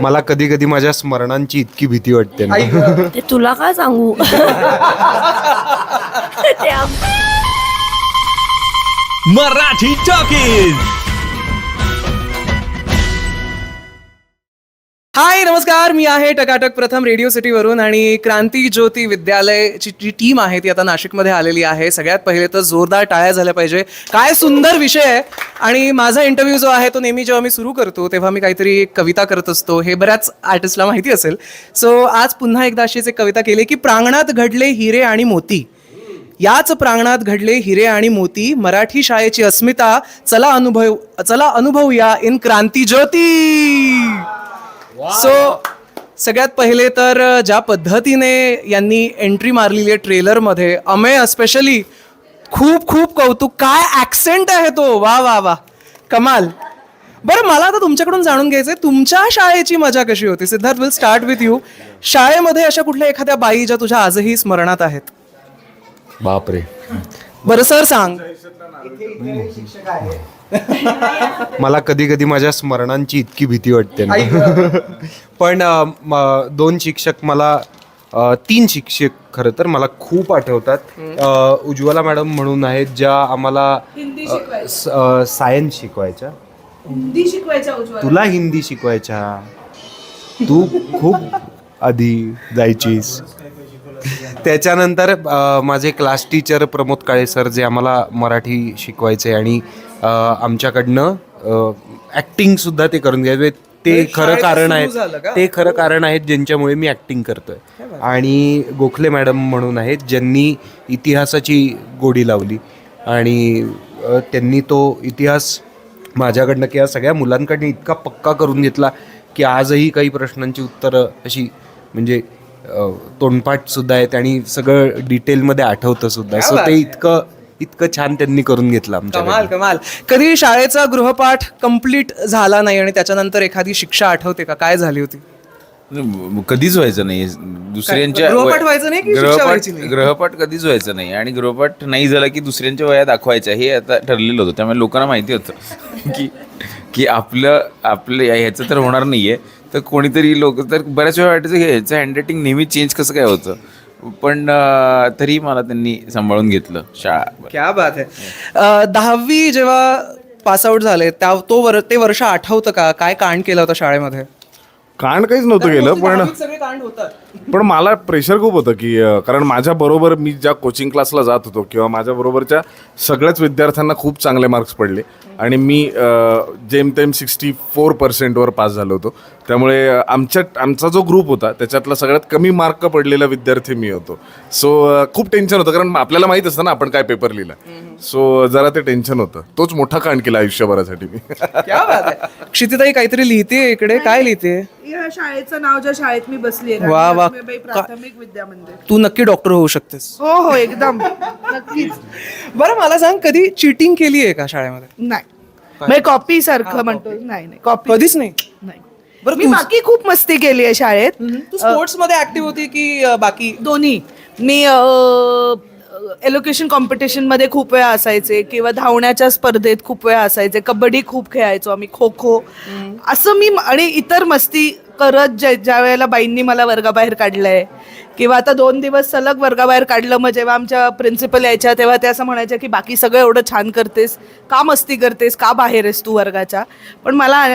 मला कधी कधी माझ्या स्मरणांची इतकी भीती वाटते ना. ते तुला काय सांगू? ते मराठी टॉकीज हाय नमस्कार. मी आहे टकाटक प्रथम रेडिओ सिटीवरून आणि क्रांती ज्योती विद्यालयची जी टीम आहे ती आता नाशिकमध्ये आलेली आहे. सगळ्यात पहिले तर जोरदार टाळ्या झाल्या पाहिजे. काय सुंदर विषय आहे. आणि माझा इंटरव्ह्यू जो आहे तो नेहमी जेव्हा मी सुरू करतो तेव्हा मी काहीतरी कविता करत असतो. हे बऱ्याच आर्टिस्टला माहिती असेल. सो आज पुन्हा एकदा अशीच एक कविता केली की प्रांगणात घडले हिरे आणि मोती. याच प्रांगणात घडले हिरे आणि मोती. मराठी शाळेची अस्मिता. चला अनुभव चला अनुभव या इन क्रांती ज्योती. सो सगळ्यात पहिले तर ज्या पद्धतीने यांनी एंट्री मारलेली आहे ट्रेलरमध्ये अमेय स्पेशली खूप खूप कौतुक. काय ॲक्सेंट आहे तो? वा वा वा. कमाल. बरं मला आता तुमच्याकडून जाणून घ्यायचंय तुमच्या शाळेची मजा कशी होती? Siddharth will start with you शाळेमध्ये अशा कुठल्या एखाद्या बाई ज्या तुझ्या आजही स्मरणात आहेत? बापरे. बरं सर सांग. मला कधी कधी माझ्या स्मरणांची इतकी भीती वाटते ना. पण दोन शिक्षक मला तीन शिक्षक खरं तर मला खूप आठवतात. उज्ज्वला मॅडम म्हणून आहेत ज्या आम्हाला सायन्स शिकवायच्या. तुला हिंदी शिकवायच्या. तू खूप आधी जायचीस. त्याच्यानंतर माझे class teacher Pramod Kale sir जे आम्हाला मराठी शिकवायचे आणि आमच्याकडनं ॲक्टिंग सुद्धा ते करून घ्यायचे. ते म्हणजे खरं कारण आहे? ते खरं कारण आहेत ज्यांच्यामुळे मी ॲक्टिंग करतोय. आणि गोखले मॅडम म्हणून आहेत ज्यांनी इतिहासाची गोडी लावली. आणि त्यांनी तो इतिहास माझ्याकडनं किंवा सगळ्या मुलांकडनं इतका पक्का करून घेतला की आजही काही प्रश्नांची उत्तरं अशी म्हणजे अ, तोंडपाठ सुद्धा आहेत आणि सगळं डिटेलमध्ये आठवतं सुद्धा. सो ते इतकं इतकं छान त्यांनी करून घेतलं आमच्या कमाल कमाल. कधी शाळेचा गृहपाठ कंप्लीट झाला नाही आणि त्याच्यानंतर एखादी शिक्षा आठवते का? काय झाली होती? कधीच व्हायचं नाही. दुसऱ्यांच्या गृहपाठ व्हायचं नाही की शिक्षा व्हायची नाही? गृहपाठ ग्रहपाठ कधीच व्हायचं नाही. आणि गृहपाठ नाही झाला की दुसऱ्यांच्या वया दाखवायच्या. हे आता ठरलेलं होतं. त्यामुळे लोकांना माहिती होतं की की आपलं आपलं या- ह्याचं तर होणार नाहीये. तर कोणीतरी लोक तर बऱ्याच वेळा वाटायचं की ह्याचं हँडरायटिंग नेहमी चेंज कसं काय होतं? पण तरी मला त्यांनी सांभाळून घेतलं शाळा. क्या बात आहे अ, दहावी जेव्हा पासआउट झाले त्या तो वर ते वर्ष आठवतं का? काय कांड केलं होतं शाळेमध्ये? कांड काहीच नव्हतं गेलं पण दहावीत सगळे कांड होतात. पण मला प्रेशर खूप होतं की अं, कारण माझ्या बरोबर मी ज्या कोचिंग क्लासला जात होतो किंवा माझ्या बरोबरच्या सगळ्याच विद्यार्थ्यांना खूप चांगले मार्क्स पडले. आणि मी अं, जेमतेम सिक्स्टी फोर पर्सेंटवर पास झालो होतो. त्यामुळे अं, आमच्या आमचा जो ग्रुप होता त्याच्यातला सगळ्यात कमी मार्क पडलेला विद्यार्थी मी होतो. सो खूप टेन्शन होतं कारण आपल्याला माहीत असतं ना आपण काय पेपर लिहिला. सो जरा ते टेन्शन होतं. तोच मोठा कांड केला आयुष्यभरासाठी मी. क्या बात आहे. क्षितिताई काहीतरी लिहिते इकडे? काय लिहिते या शाळेचं नाव ज्या शाळेत मी बसली आहे वा, वा. लक्ष्मीबाई प्राथमिक विद्या मंदिर तू नक्की डॉक्टर होऊ शकतेस. हो हो एकदम. नक्कीच. बरं मला सांग कधी चिटिंग केली आहे का शाळेमध्ये? नाही. म्हणजे कॉपी सारखं म्हणतो. नाही नाही कॉपी कधीच नाही? नाही. बरं मी तू बाकी खूप मस्ती केली आहे शाळेत तू स्पोर्ट्समध्ये ऍक्टिव्ह होती की अ, बाकी? दोन्ही. मी एलोकेशन कॉम्पिटिशनमध्ये खूप वेळा असायचे किंवा धावण्याच्या स्पर्धेत खूप वेळा असायचे. कबड्डी खूप खेळायचो आम्ही खो खो. असं मी आणि इतर मस्ती करत ज्या ज्या वेळेला बाईंनी मला वर्गाबाहेर काढलंय किंवा आता दोन दिवस सलग वर्गाबाहेर काढलं मग जेव्हा आमच्या प्रिन्सिपल यायच्या तेव्हा ते असं म्हणायच्या की बाकी सगळं एवढं छान करतेस का मस्ती करतेस का बाहेर आहेस तू वर्गाच्या? पण मला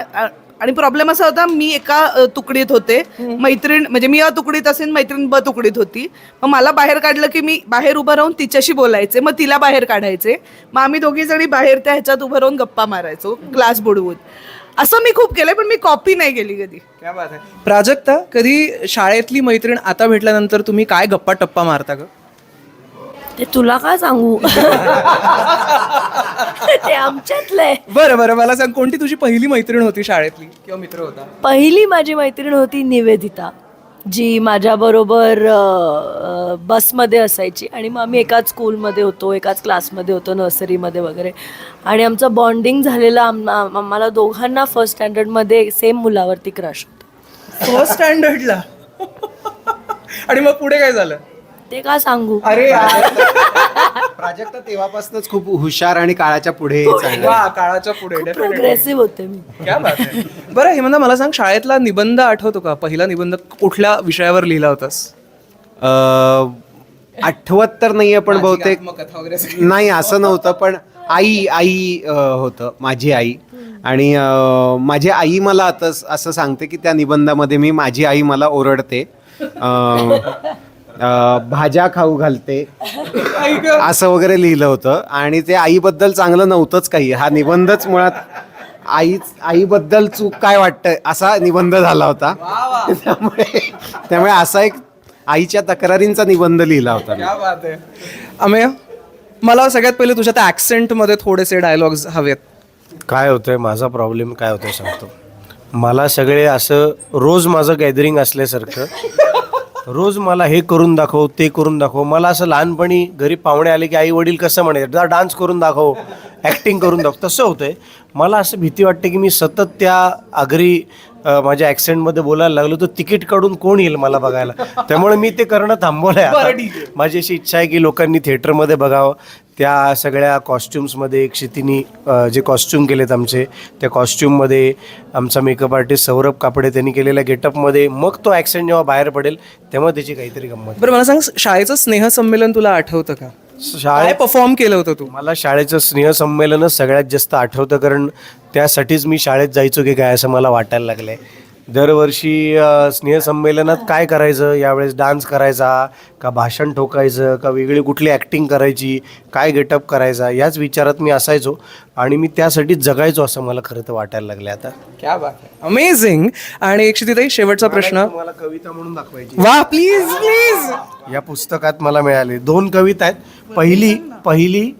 आणि प्रॉब्लेम असा होता मी एका तुकडीत होते. मैत्रीण म्हणजे मी अ तुकडीत असेल मैत्रीण ब तुकडीत होती. मग मला बाहेर काढलं की मी बाहेर उभं राहून तिच्याशी बोलायचे मग तिला बाहेर काढायचे. मग आम्ही दोघी जणी बाहेर त्या ह्याच्यात उभं राहून गप्पा मारायचो क्लास बुडवून. असं मी खूप केलंय पण मी कॉपी नाही केली कधी. क्या बात आहे. प्राजक्ता कधी शाळेतली मैत्रीण आता भेटल्यानंतर तुम्ही काय गप्पा टप्पा मारता ग? ते तुला काय सांगू? ते आमच्यातलं. आहे बरं बरं मला सांग कोणती तुझी पहिली मैत्रीण होती शाळेतली? किंवा मित्र होता? पहिली माझी मैत्रीण होती निवेदिता जी माझ्याबरोबर अ, अ, बसमध्ये असायची. आणि मग आम्ही एकाच स्कूलमध्ये होतो एकाच क्लासमध्ये होतो नर्सरीमध्ये वगैरे. आणि आमचं बॉन्डिंग झालेलं आम आम- आम्हाला दोघांना फर्स्ट स्टँडर्डमध्ये सेम मुलावरती क्रश होतं. फर्स्ट स्टँडर्डला आणि मग पुढे काय झालं? ते का सांगू? अरे यार. प्राजक्ता तेव्हापासूनच खूप हुशार आणि काळाच्या पुढे. वा काळाच्या पुढे definitely. प्रोग्रेसिव्ह होते मी. क्या बात आहे. बरं हेमंत मला सांग शाळेतला निबंध आठवतो का? पहिला निबंध कुठल्या विषयावर लिहिला होतास? अं, आठवत तर नाहीये पण बहुतेक वगैरे नाही असं नव्हतं पण आई आई अं, होतं माझी आई. आणि अं, माझी आई मला आता असं सांगते की त्या निबंधामध्ये मी माझी आई मला ओरडते. अं, अं, भाज्या खाऊ घालते. असं वगैरे लिहिलं होतं. आणि ते आईबद्दल चांगलं नव्हतंच काही. हा निबंधच मुळात आई आईबद्दल चूक काय वाटतं असा निबंध झाला होता. त्यामुळे त्यामुळे असा एक आईच्या तक्रारींचा निबंध लिहिला होता मी. क्या बात आहे. अमेय मला सगळ्यात पहिले तुझ्या त्या ॲक्सेंटमध्ये थोडेसे डायलॉग्स हवेत. काय होतंय माझा प्रॉब्लेम काय होतोय सांगतो. मला सगळे असं रोज माझं गॅदरिंग असल्यासारखं रोज मला हे करून दाखव ते करून दाखव. मला असं लहानपणी घरी पाहुणे आले की आई वडील कसं म्हणे जा डान्स करून दाखव ॲक्टिंग करून दाखव. तसं होतं आहे मला असं भीती वाटते की मी सतत त्या आगरी माझ्या ॲक्सेंटमध्ये बोलायला लागलो तर तिकीट काढून कोण येईल मला बघायला? त्यामुळे मी ते करणं थांबवलंय आता. माझी अशी इच्छा आहे की लोकांनी थिएटरमध्ये बघावं. त्या सगळ्या कॉस्ट्युम्समध्ये क्षितीनी जे कॉस्ट्युम केलेत आमचे त्या कॉस्ट्युममध्ये आमचा मेकअप आर्टिस्ट सौरभ कापडे त्यांनी केलेल्या गेटअपमध्ये मग तो ॲक्सेंट जेव्हा बाहेर पडेल तेव्हा त्याची काहीतरी गंमत. बरं मला सांग शाळेचं स्नेहसंमेलन तुला आठवतं का? काय शाळेत परफॉर्म केलं होतं तू? मला शाळेचं स्नेहसंमेलनच सगळ्यात जास्त आठवतं कारण त्यासाठीच मी शाळेत जायचो की काय असं मला वाटायला लागलंय. दरवर्षी अ, स्नेहसंमेलनात काय करायचं? यावेळेस डान्स करायचा का भाषण ठोकायचं का वेगळी कुठली ॲक्टिंग करायची? काय गेटअप करायचा? याच विचारात मी असायचो आणि मी त्यासाठीच जगायचो असं मला खरं तर वाटायला लागलं आता. क्या बात अमेझिंग आणि एकशिताई शेवटचा प्रश्न. तुम्हाला कविता म्हणून दाखवायची. वा प्लीज प्लीज या पुस्तकात मला मिळाले. दोन कविता आहेत. पहिली पहिली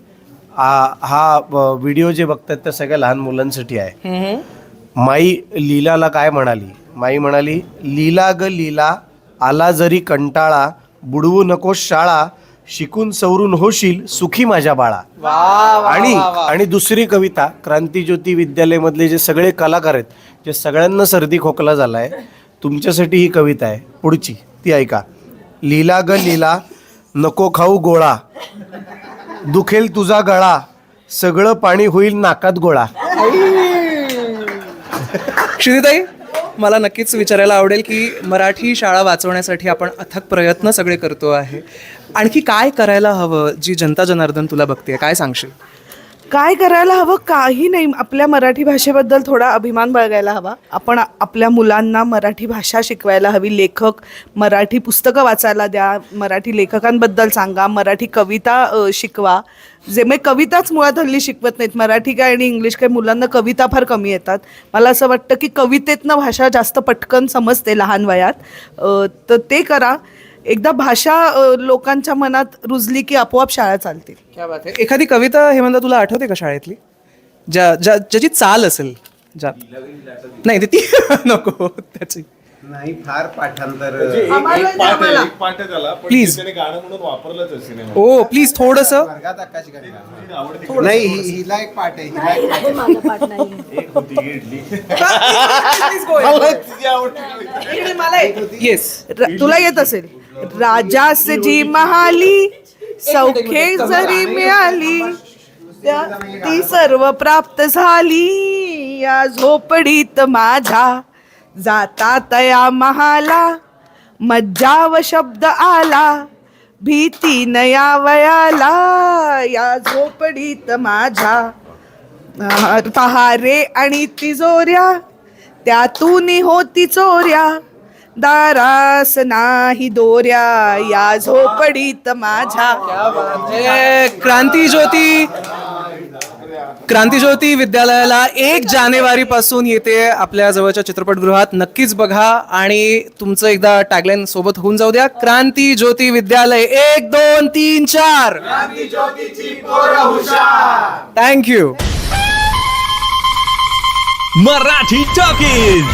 आ- हा व्हिडिओ जे बघतात त्या सगळ्या लहान मुलांसाठी आहे. माई लीलाला काय म्हणाली? माई म्हणाली लीला ग लीला आला जरी कंटाळा बुडवू नकोस शाळा शिकून सवरून होशील सुखी माझ्या बाळा. आणि आणि दुसरी कविता क्रांतीज्योती विद्यालयमधले जे सगळे कलाकार आहेत जे सगळ्यांना सर्दी खोकला झालाय तुमच्यासाठी ही कविता आहे. पुढची ती ऐका. लीला ग लीला नको खाऊ गोळा. दुखेल तुझा गळा. सगळं पाणी होईल नाकात गोळा. क्षितिताई मला नक्कीच विचारायला आवडेल की मराठी शाळा वाचवण्यासाठी आपण अथक प्रयत्न सगळे करतो आहे. आणखी काय करायला हवं जी जनता जनार्दन तुला बघते काय सांगशील? काय करायला हवं काही नाही. आपल्या मराठी भाषेबद्दल थोडा अभिमान बाळगायला हवा. आपण आपल्या मुलांना मराठी भाषा शिकवायला हवी. लेखक मराठी पुस्तकं वाचायला द्या. मराठी लेखकांबद्दल सांगा. मराठी कविता शिकवा. जे मी कविताच मुळात हल्ली शिकवत नाहीत. मराठी काय आणि इंग्लिश काय मुलांना कविता फार कमी येतात. मला असं वाटतं की कवितेतनं भाषा जास्त पटकन समजते लहान वयात. तर ते करा. एकदा भाषा लोकांच्या मनात रुजली की आपोआप शाळा चालतील क्या बात आहे एखादी कविता हेमंत तुला आठवते का शाळेतली? ज्या ज्या ज्याची चाल असेल ज्या नाही ती नको त्याची. नाही फार पाठांतर प्लीज गाणं म्हणून वापरलंच असेल ओ प्लीज थोडस. वर्गात आकाश गंगा. नाही हि- हिला एक पाठ आहे हिला एक पाठ आहे. माझा पाठ नाही. येस र- तुला येत असेल. राजास जी महाली सौखे जरी मिळाली त्या- ती सर्व प्राप्त झाली या झोपडीत माझ्या जाता तया महाला मज्जा व शब्द आला भीती नया वयाला या झोपडीत माझ्या. पहारे आणि तिजोऱ्या त्यातून होती चोऱ्या दारास नाही दोऱ्या या झोपडीत माझ्या. क्रांती ज्योती क्रांती ज्योती विद्यालयाला एक जानेवारी पासून येते आपल्या जवळच्या चित्रपटगृहात. नक्कीच बघा आणि तुमचं एकदा टॅगलाईन सोबत होऊन जाऊ द्या. क्रांती ज्योती विद्यालय एक दोन तीन चार. Thank you Marathi talkies